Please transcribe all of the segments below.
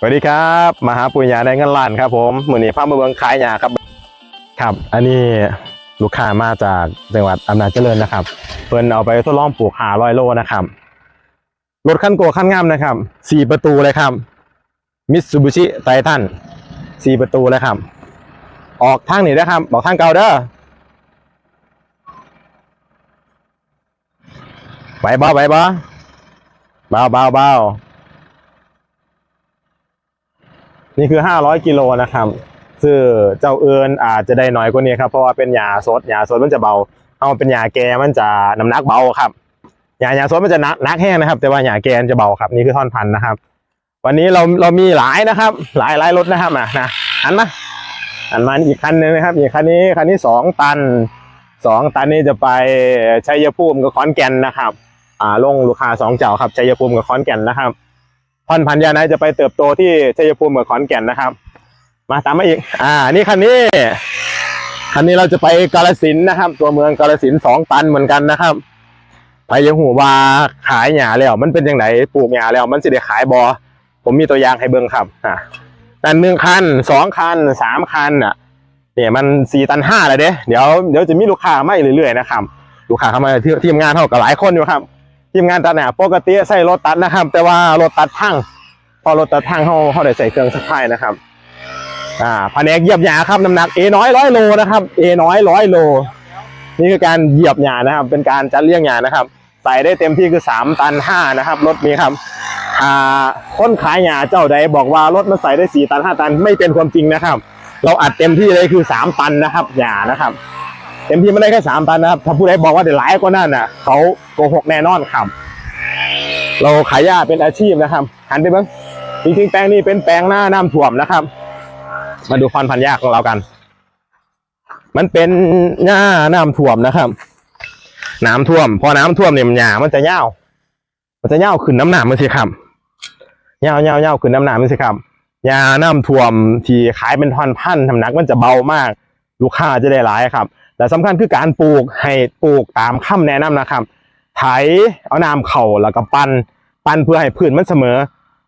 สวัสดีครับมาหาปุญญาในเงินล้านครับผมมือนี้พามาเบิงขายยาครับ ครับ อันนี้ลูกค้ามาจากจังหวัดอำนาจเจริญนะครับ เพิ่นเอาไปทดลองปลูกหาร้อยโลนะครับรถขั้นโกขั้นงามนะครับสี่ประตูเลยครับมิตซูบิชิไททันสี่ประตูเลยครับ ออกทางนี้นะครับ บอกทางเก่าเด้อไปบ่ไปบ่เบาเบาเบา นี่คือ 500กิโลนะครับซึ่งเจ้าเอิญอาจจะได้น้อยกว่านี้ครับเพราะว่าเป็นหญ้าสดหญ้าสดมันจะเบาเอาเป็นหญ้าแกมันจะน้ำหนักเบาครับหญ้าหญ้าสดมันจะหนักหนักแห้งนะครับ แต่ว่าหญ้าแกมันจะเบาครับนี่คือท่อนพันธุ์นะครับ วันนี้เราเรามีหลายนะครับ หลายหลายรถนะครับนะนะอันมาอันมาอีกคันหนึงนะครับอีกคันนี้คันนี้สองตันสองตันนี้จะไปชัยภูมิกับขอนแก่นนะครับ อ่าลงลูกค้าสองเจ้าครับชัยภูมิกับขอนแก่นนะครับ พันพันยาไนจะไปเติบโตที่ชัยภูมิกับขอนแก่นนะครับ มาตามมาอีก อ่า นี่คันนี้ คันนี้เราจะไปกาลสินนะครับ ตัวเมืองกาลสินสองตันเหมือนกันนะครับไปยังหูว่าขายหญ้าแล้ว มันเป็นยังไงปลูกหญ้าแล้ว มันสิได้ขายบอผมมีตัวอย่างให้เบิ่งครับอ่านั่นหนึ่งคันสองคันสามคันอะเนี่ยมันสี่ตันห้าเลยเด้เดี๋ยวเดี๋ยวจะมีลูกค้ามาอีกเรื่อยๆนะครับ ลูกค้าเข้ามาที่ทีมงานเท่ากับหลายคนอยู่ครับ ทีมงานตัดเนี่ยปกติใส่รถตัดนะครับ แต่ว่ารถตัดพังพอรถตัดพังเขาเขาได้ใส่เครื่องสักไพ่นะครับ อ่าแผนกเหยียบหยาครับน้ำหนัก A น้อยร้อยโลนะครับ A น้อยร้อยโล นี่คือการเหยียบหยานะครับ เป็นการจัดเรียงหยานะครับใส่ได้เต็มที่คือสามตันห้านะครับรถนี้ครับอ่าคนขายหยาเจ้าใดบอกว่ารถมันใส่ได้สี่ตันห้าตันไม่เป็นความจริงนะครับ เราอัดเต็มที่เลยคือสามตันนะครับหยานะครับ เต็มที่ไม่ได้แค่สามตันนะครับถ้าผู้ใดบอกว่าเดี๋ยวหลายกว่านั้นน่ะ เขาโกหกแน่นอนครับ เราขายหญ้าเป็นอาชีพนะครับ หันไปบ้างจริงๆแปลงนี้เป็นแปลงหน้าน้ำท่วมนะครับ มาดูพันพันหญ้าของเรากัน มันเป็นหญ้าน้ำท่วมนะครับ น้ำท่วม พอน้ำท่วมเนี่ยมันหญ้ามันจะเน่าวมันจะเน่าวขึ้นน้ำหนามันสิครับเน่าวเน่าวเน่าวขึ้นน้ำหนามันสิครับหญ้าน้ำท่วมที่ขายเป็นทอนพันธุ์น้ำหนักมันจะเบามาก ลูกค้าจะได้หลายครับ แต่สำคัญคือการปลูกให้ปลูกตามคำแนะนำนะครับ ไถเอาน้ำเข่าแล้วก็ปันปันเพื่อให้พื้นมันเสมอ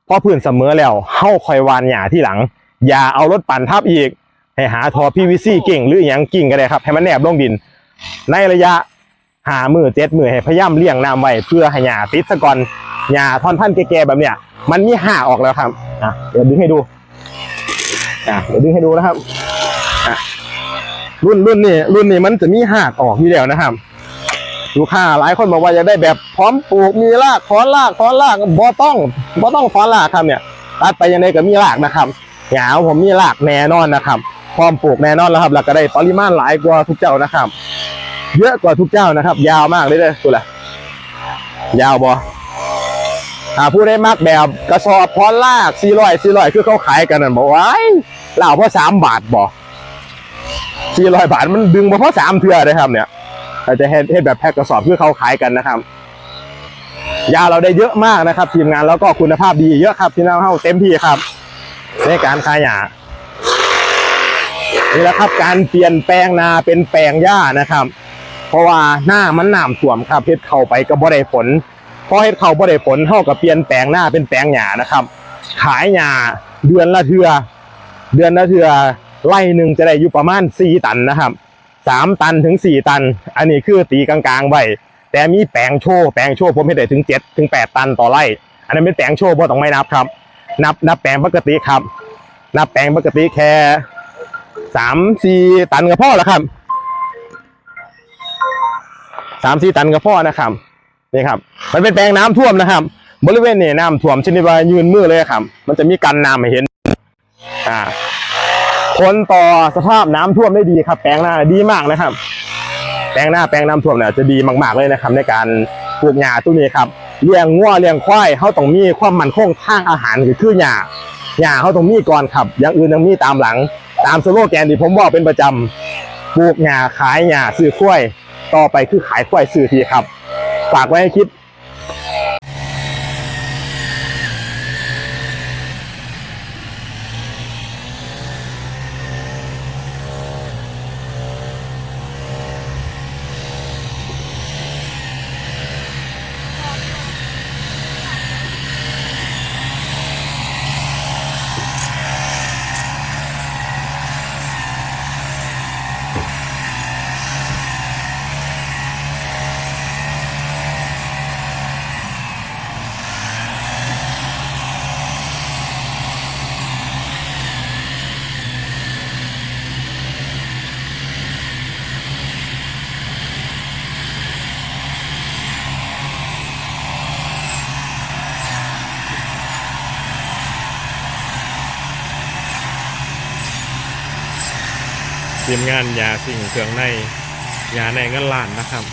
พอพื้นเสมอแล้วเฮ้าคอยวานหญ้าที่หลัง อย่าเอารถปั่นทับอีก ให้หาทอ PVC กิ่งหรืออหย่างกิ่งก็ได้ครับ ให้มันแนบลงดิน ในระยะหามือเจ็ดมือให้พยายามเลี้ยงน้ำไว้เพื่อให้หญ้าติดซะก่อนหญ้าท่อนพันธุ์แก่ๆแบบเนี้ยมันมีห่าออกแล้วครับอะเดี๋ยวดึงให้ดูอะเดี๋ยวดึงให้ดูนะครับ รุ่นรุ่นนี้รุ่นนี้มันจะมีหากออกอยู่แล้วนะครับลูกค้าหลายคนบอกว่าอยากได้แบบพร้อมปลูกมีรากถอนรากถอนรากบ่ต้องบ่ต้องถอนรากครับเนี่ยตัดไปยังไงก็มีรากนะครับหยาวผมมีรากแน่นอนนะครับ พร้อมปลูกแน่นอนแล้วครับแล้วก็ได้ปริมาณหลายกว่าทุกเจ้านะครับ เยอะกว่าทุกเจ้านะครับ ยาวมากเลยเด้อตัวละยาวบ่ถ้าผู้ได้มักแบบกระสอบถอนรากสี่ร้อยสี่ร้อยคือเขาขายกันนั่นบอกว่าเหล่าเพราะสามบาทบ่ สี่ร้อยบาทมันดึงมาเพราะสามเทือเลยครับเนี่ยเราจะเฮ็ดแบบแพ็คกระสอบเพื่อเขาขายกันนะครับ ยาเราได้เยอะมากนะครับ ทีมงานแล้วก็คุณภาพดีเยอะครับที่น้าเข้าเต็มที่ครับ ในการขายหยานี่แหละครับการเปลี่ยนแปลงนาเป็นแปลงหญ้านะครับ เพราะว่าหน้ามันหน้ำท่วมครับเฮ็ดเข้าไปก็บ่ได้ผลพอเฮ็ดเข้าบ่ได้ผลเท่ากับเปลี่ยนแปลงหน้าเป็นแปลงหญ้านะครับ ขายหญ้าเดือนละเทือเดือนละเทือ ไร่หนึ่งจะได้อยู่ประมาณสี่ตันนะครับสามตันถึงสี่ตัน อันนี้คือตีกลางๆไว้แต่มีแปลงโชว์แปลงโชว์ผมให้ได้ถึงเจ็ดถึงแปดตันต่อไร่อันนั้นเป็นแปลงโชว์เพราะต้องไม่นับครับ นับนับแปลงปกติครับ นับแปลงปกติแค่สามสี่ตันก็พอแล้วครับสามสี่ตันก็พอนะครับนี่ครับ มันเป็นแปลงน้ำท่วมนะครับ บริเวณนี้น้ำท่วมชนิดว่ายืนมือเลยครับ มันจะมีกันน้ำให้เห็น อ่า ทนต่อสภาพน้ำท่วมได้ดีครับ แปลงหน้าดีมากนะครับ แปลงหน้าแปลงน้ำท่วมเนี่ยจะดีมาก ๆเลยนะครับ ในการปลูกหญ้าตัวนี้ครับเลี้ยงงัวเลี้ยงควายเขาต้องมีความมั่นคงทางอาหารคือคือหญ้าหญ้าเขาต้องมีก่อนครับ อย่างอื่นต้องมีตามหลัง ตามสโลแกนที่ผมบอกเป็นประจำปลูกหญ้าขายหญ้าซื้อควายต่อไปคือขายควายซื้อทีครับ ฝากไว้ให้คิด ทีมงานยาสิ่งเครื่องในยาในเงินล้านนะครับ